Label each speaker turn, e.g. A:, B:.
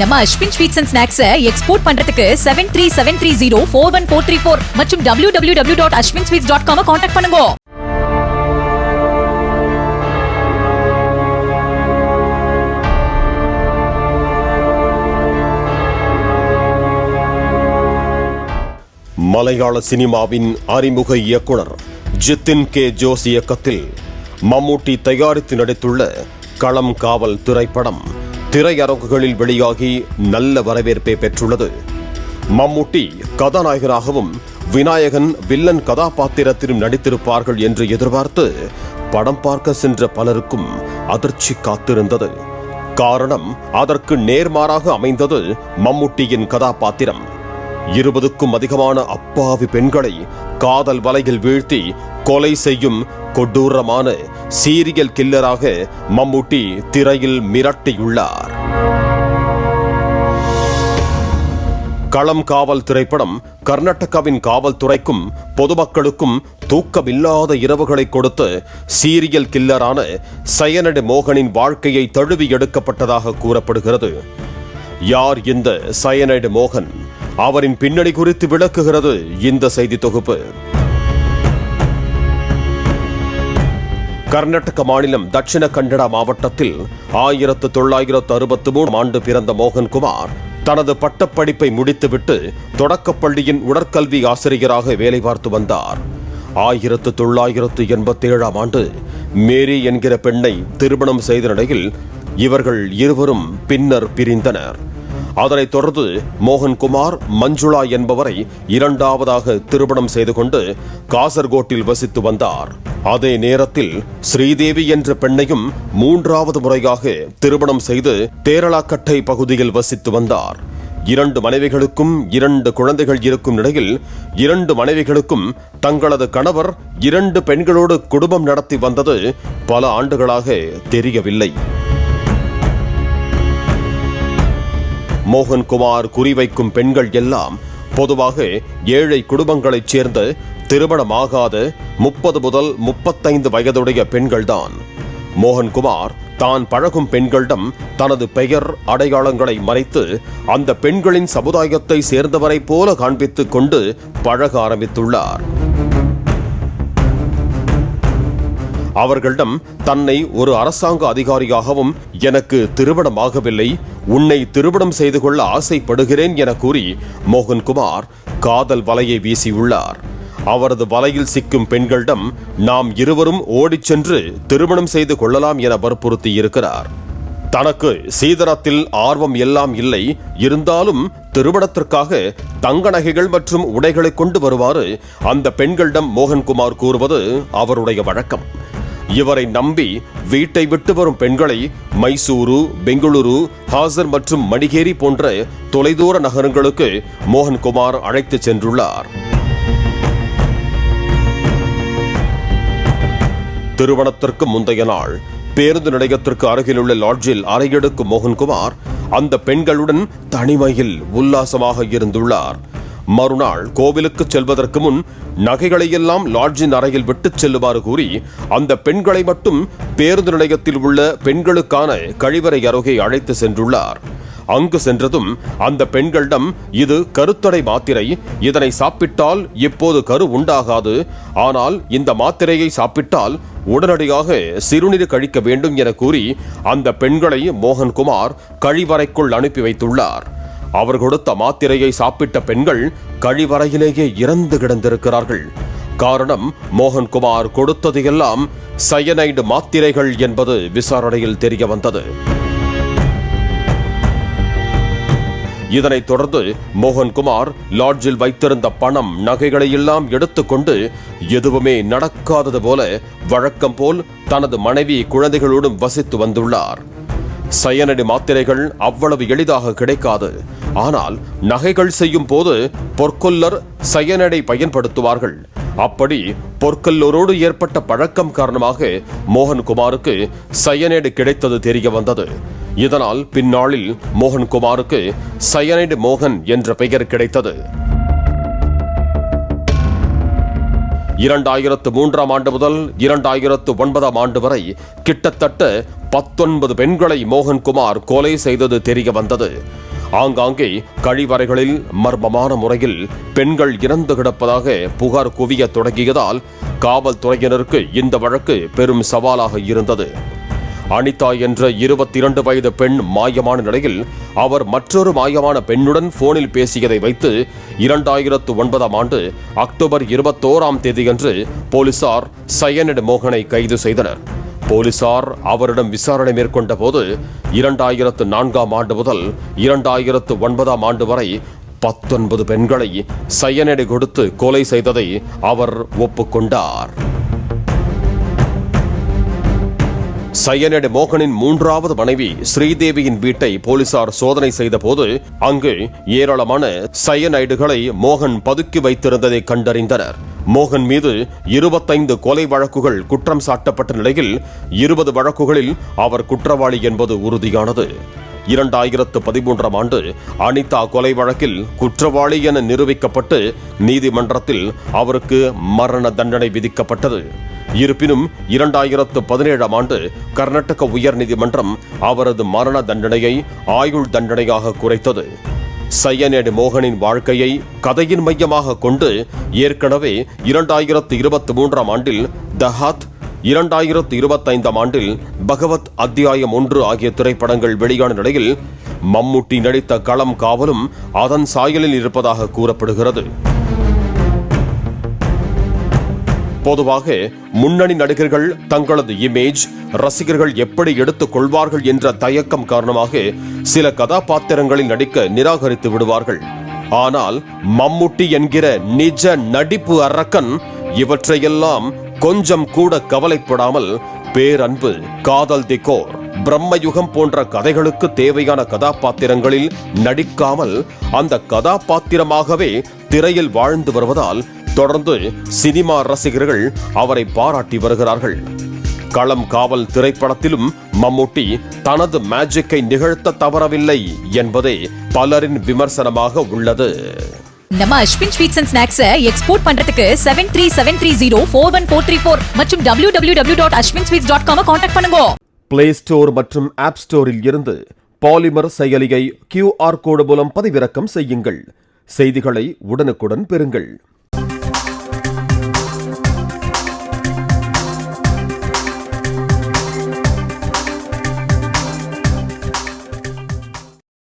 A: நம்ம Aswin sweets and snacks export பண்றதுக்கு seven three seven three zero four one four three four மற்றும் W W W dot Aswin sweets dot com contact பண்ணுங்க.
B: மலையாள சினிமாவின் அறிமுக இயக்குனர் ஜித்தின் கே ஜோஸ் இயக்கத்தில் மம்மூட்டி தயாரித்து நடித்துள்ள களம் காவல் திரைப்படம். திரையரங்குகளில் வெளியாகி நல்ல வரவேற்பை பெற்றுள்ளது. மம்முட்டி கதாநாயகனாகவும் விநாயகன் வில்லன் கதாபாத்திரத்திலும் நடித்திருப்பார்கள் என்று எதிர்பார்த்து படம் பார்க்க சென்ற பலருக்கும் அதிர்ச்சி காத்திருந்தது. காரணம் அதற்கு நேர்மாறாக அமைந்தது மம்முட்டியின் கதாபாத்திரம். இருபதுக்கும் அதிகமான அப்பாவி பெண்களை காதல் வலையில் வீழ்த்தி கொலை செய்யும் கொடூரமான சீரியல் கில்லராக மம்முட்டி திரையில் மிரட்டியுள்ளார். களம் காவல் திரைப்படம் கர்நாடகாவின் காவல்துறைக்கும் பொதுமக்களுக்கும் தூக்கமில்லாத இரவுகளை கொடுத்து சீரியல் கில்லரான சயனடு மோகனின் வாழ்க்கையை தழுவி எடுக்கப்பட்டதாக கூறப்படுகிறது. யார் இந்த சயனடு மோகன்? அவரின் பின்னணி குறித்து விளக்குகிறது இந்த செய்தி தொகுப்பு. கர்நாடக மாநிலம் தட்சிண கன்னடா மாவட்டத்தில் ஆயிரத்து தொள்ளாயிரத்து அறுபத்தி மூணு ஆண்டு பிறந்த மோகன்குமார் தனது பட்டப்படிப்பை முடித்துவிட்டு தொடக்கப்பள்ளியின் உடற்கல்வி ஆசிரியராக வேலை பார்த்து வந்தார். ஆயிரத்து தொள்ளாயிரத்து எண்பத்தி ஏழாம் ஆண்டு மேரி என்கிற பெண்ணை திருமணம் செய்த நிலையில் இவர்கள் இருவரும் பின்னர் பிரிந்தனர். அதனைத் தொடர்ந்து மோகன்குமார் மஞ்சுளா என்பவரை இரண்டாவதாக திருமணம் செய்து கொண்டு காசர்கோட்டில் வசித்து வந்தார். அதே நேரத்தில் ஸ்ரீதேவி என்ற பெண்ணையும் மூன்றாவது முறையாக திருமணம் செய்து தேரளாக்கட்டை பகுதியில் வசித்து வந்தார். இரண்டு மனைவிகளுக்கும் இரண்டு குழந்தைகள் இருக்கும் நிலையில் இரண்டு மனைவிகளுக்கும் தங்களது கணவர் இரண்டு பெண்களோடு குடும்பம் நடத்தி வந்தது பல ஆண்டுகளாக தெரியவில்லை. மோகன்குமார் குறிவைக்கும் பெண்கள் எல்லாம் பொதுவாக ஏழை குடும்பங்களைச் சேர்ந்த திருமணமாகாத முப்பது முதல் முப்பத்தைந்து வயதுடைய பெண்கள்தான். மோகன்குமார் தான் பழகும் பெண்களிடம் தனது பெயர் அடையாளங்களை மறைத்து அந்த பெண்களின் சமுதாயத்தை சேர்ந்தவரைப் போல காண்பித்துக் கொண்டு பழக ஆரம்பித்துள்ளார். அவர்களிடம் தன்னை ஒரு அரசாங்க அதிகாரியாகவும் எனக்கு திருமணமாகவில்லை. உன்னை திருமணம் செய்து கொள்ள ஆசைப்படுகிறேன் என கூறி மோகன்குமார் காதல் வலையை வீசியுள்ளார். அவரது வலையில் சிக்கும் பெண்களிடம் நாம் இருவரும் ஓடிச் சென்று திருமணம் செய்து கொள்ளலாம் என வற்புறுத்தி இருக்கிறார் தனக்கு சீதனத்தில் ஆர்வம் எல்லாம் இல்லை. இருந்தாலும் திருமணத்திற்காக தங்க நகைகள் மற்றும் உடைகளை கொண்டு வருமாறு அந்த பெண்களிடம் மோகன்குமார் கூறுவது அவருடைய வழக்கம். இவரை நம்பி வீட்டை விட்டு வரும் பெண்களை மைசூரு பெங்களூரு ஹாசர் மற்றும் மணிகேரி போன்ற தொலைதூர நகரங்களுக்கு மோகன்குமார் அழைத்து சென்றுள்ளார். திருமணத்திற்கு முந்தைய நாள் பேருந்து நிலையத்திற்கு அருகிலுள்ள லாட்ஜில் அறையெடுக்கும் மோகன்குமார் அந்த பெண்களுடன் தனிமையில் உல்லாசமாக இருந்துள்ளார். மறுநாள் கோவிலுக்கு செல்வதற்கு முன் நகைகளையெல்லாம் லாட்ஜின் அறையில் விட்டுச் செல்லுமாறு கூறி அந்த பெண்களை மட்டும் பேருந்து நிலையத்தில் உள்ள பெண்களுக்கான கழிவறை அருகே அழைத்து சென்றுள்ளார். அங்கு சென்றதும் அந்த பெண்களிடம் இது கருத்தடை மாத்திரை. இதனை சாப்பிட்டால் இப்போது கரு உண்டாகாது. ஆனால் இந்த மாத்திரையை சாப்பிட்டால் உடனடியாக சிறுநீர் கழிக்க வேண்டும் என கூறி அந்த பெண்களை மோகன்குமார் கழிவறைக்குள் அனுப்பி வைத்துள்ளார். அவர் கொடுத்த மாத்திரையை சாப்பிட்ட பெண்கள் கழிவறையிலேயே இறந்து கிடந்திருக்கிறார்கள். காரணம் மோகன்குமார் கொடுத்தது எல்லாம் சயனைடு மாத்திரைகள் என்பது விசாரணையில் தெரிய வந்தது. இதனைத் தொடர்ந்து மோகன்குமார் லாட்ஜில் வைத்திருந்த பணம் நகைகளை எல்லாம் எடுத்துக்கொண்டு எதுவுமே நடக்காதது போல வழக்கம் போல் தனது மனைவி குழந்தைகளோடும் வசித்து வந்துள்ளார். சயனடி மாத்திரைகள் அவ்வளவு எளிதாக கிடைக்காது. ஆனால் நகைகள் செய்யும் போது பொற்கொல்லர் சயனடை பயன்படுத்துவார்கள். அப்படி பொற்கல்லூரோடு ஏற்பட்ட பழக்கம் காரணமாக மோகன்குமாருக்கு சயனைடு கிடைத்தது தெரிய வந்தது. இதனால் பின்னாளில் மோகன்குமாருக்கு சயனைடு மோகன் என்ற பெயர் கிடைத்தது. இரண்டாயிரத்து மூன்றாம் ஆண்டு முதல் இரண்டாயிரத்து ஒன்பதாம் ஆண்டு வரை கிட்டத்தட்ட பத்தொன்பது பெண்களை மோகன்குமார் கொலை செய்தது தெரிய வந்தது. ஆங்காங்கே கழிவறைகளில் மர்மமான முறையில் பெண்கள் இறந்து கிடப்பதாக புகார் குவிய தொடங்கியதால் காவல்துறையினருக்கு இந்த வழக்கு பெரும் சவாலாக இருந்தது. அனிதா என்ற இருபத்தி இரண்டு வயது பெண் மாயமான நிலையில் அவர் மற்றொரு மாயமான பெண்ணுடன் போனில் பேசியதை வைத்து இரண்டாயிரத்து ஒன்பதாம் ஆண்டு அக்டோபர் இருபத்தோராம் தேதியன்று போலீசார் சயனட் மோகனை கைது செய்தனர். போலீசார் அவரிடம் விசாரணை மேற்கொண்ட போது இரண்டாயிரத்து நான்காம் ஆண்டு முதல் இரண்டாயிரத்து ஒன்பதாம் ஆண்டு வரை பத்தொன்பது பெண்களை சயனடை கொடுத்து கொலை செய்ததை அவர் ஒப்புக்கொண்டார். சையனடி மோகனின் மூன்றாவது மனைவி ஸ்ரீதேவியின் வீட்டை போலீசார் சோதனை செய்தபோது அங்கு ஏராளமான சயனைடுகளை மோகன் பதுக்கி வைத்திருந்ததை கண்டறிந்தனர். மோகன் மீது இருபத்தைந்து கொலை வழக்குகள் குற்றம் சாட்டப்பட்ட நிலையில் இருபது வழக்குகளில் அவர் குற்றவாளி என்பது உறுதியானது. இரண்டாயிரத்து பதிமூன்றாம் ஆண்டு அனிதா கொலை வழக்கில் குற்றவாளி என நிரூபிக்கப்பட்டு நீதிமன்றத்தில் அவருக்கு மரண தண்டனை விதிக்கப்பட்டது. இருப்பினும் இரண்டாயிரத்து பதினேழாம் ஆண்டு கர்நாடக உயர்நீதிமன்றம் அவரது மரண தண்டனையை ஆயுள் தண்டனையாக குறைத்தது. சையனேடு மோகனின் வாழ்க்கையை கதையின் மையமாக கொண்டு ஏற்கனவே இரண்டாயிரத்து இருபத்தி மூன்றாம் ஆண்டில் தஹாத் இரண்டாயிரத்து இருபத்தைந்தாம் ஆண்டில் பகவத் அத்தியாயம் ஒன்று ஆகிய திரைப்படங்கள் வெளியான நிலையில் மம்முட்டி நடித்த களம் காவலும் அதன் சாயலில் இருப்பதாக கூறப்படுகிறது. பொதுவாக முன்னணி நடிகர்கள் தங்களது இமேஜ் ரசிகர்கள் எப்படி எடுத்துக் கொள்வார்கள் என்ற தயக்கம் காரணமாக சில கதாபாத்திரங்களில் நடிக்க நிராகரித்து விடுவார்கள். ஆனால் மம்முட்டி என்கிற நிஜ நடிப்பு அரக்கன் இவற்றையெல்லாம் கொஞ்சம் கூட கவலைப்படாமல் பேரன்பு காதல் திகோர் பிரம்மயுகம் போன்ற கதைகளுக்கு தேவையான கதாபாத்திரங்களில் நடிக்காமல் அந்த கதாபாத்திரமாகவே திரையில் வாழ்ந்து வருவதால் தொடர்ந்து சினிமா ரசிகர்கள் அவரை பாராட்டி வருகிறார்கள். களம் காவல் திரைப்படத்திலும் மம்முட்டி தனது மேஜிக்கை நிகழ்த்த தவறவில்லை என்பதே பலரின் விமர்சனமாக உள்ளது.
A: நம்ம அஸ்வின் ஸ்வீட்ஸ் அண்ட் ஸ்நாக்ஸை எக்ஸ்போர்ட் பண்றதுக்கு seven three seven three zero four one four three four மற்றும் W W W dot Aswin sweets dot com contact பண்ணுங்க.
B: பிளே ஸ்டோர் மற்றும் ஆப் ஸ்டோரில் இருந்து பாலிமர் செயலியை கியூஆர் கோடு மூலம் பதிவிறக்கம் செய்யுங்கள். செய்திகளை உடனுக்குடன் பெறுங்கள்.